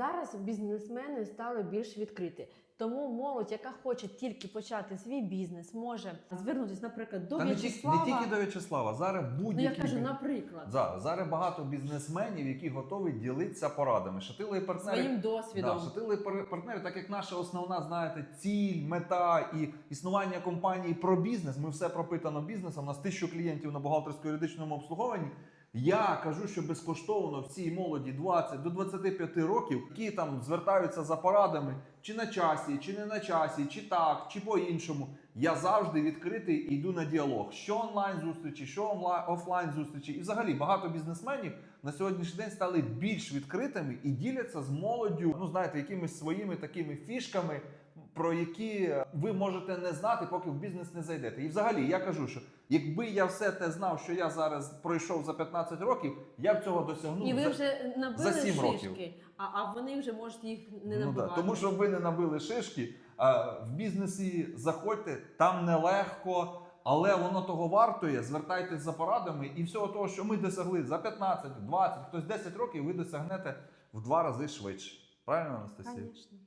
Зараз бізнесмени стали більш відкриті. Тому молодь, яка хоче тільки почати свій бізнес, може звернутися, наприклад, до Та не тільки, В'ячеслава. не тільки до В'ячеслава, зараз Ну будь-які. я кажу, наприклад, Зараз, зараз багато бізнесменів, які готові ділитися порадами. Шатили і партнери. своїм досвідом. Да, шатили пар- партнери, так як наша основна, знаєте, ціль, мета і існування компанії про бізнес. Ми все пропитано бізнесом. У нас тисячу клієнтів на бухгалтерсько-юридичному обслуговуванні. Я кажу, що безкоштовно всій молоді 20 до 25 років, які там звертаються за порадами, чи на часі, чи не на часі, чи так, чи по-іншому. Я завжди відкритий і йду на діалог. Що онлайн зустрічі, що онлайн офлайн зустрічі. І взагалі багато бізнесменів на сьогоднішній день стали більш відкритими і діляться з молоддю, ну знаєте, якимись своїми такими фішками, про які ви можете не знати, поки в бізнес не зайдете. І взагалі я кажу, що якби я все те знав, що я зараз пройшов за 15 років, я б цього досягнув. І ви за- вже набили за сім шишки, років. А, а вони вже можуть їх не Ну, да. Тому що ви не набили шишки, а в бізнесі заходьте, там нелегко, але воно того вартує. Звертайтесь за порадами, і всього того, що ми досягли за 15, 20, хтось 10 років, ви досягнете в два рази швидше. Правильно, Анастасія? Конечно.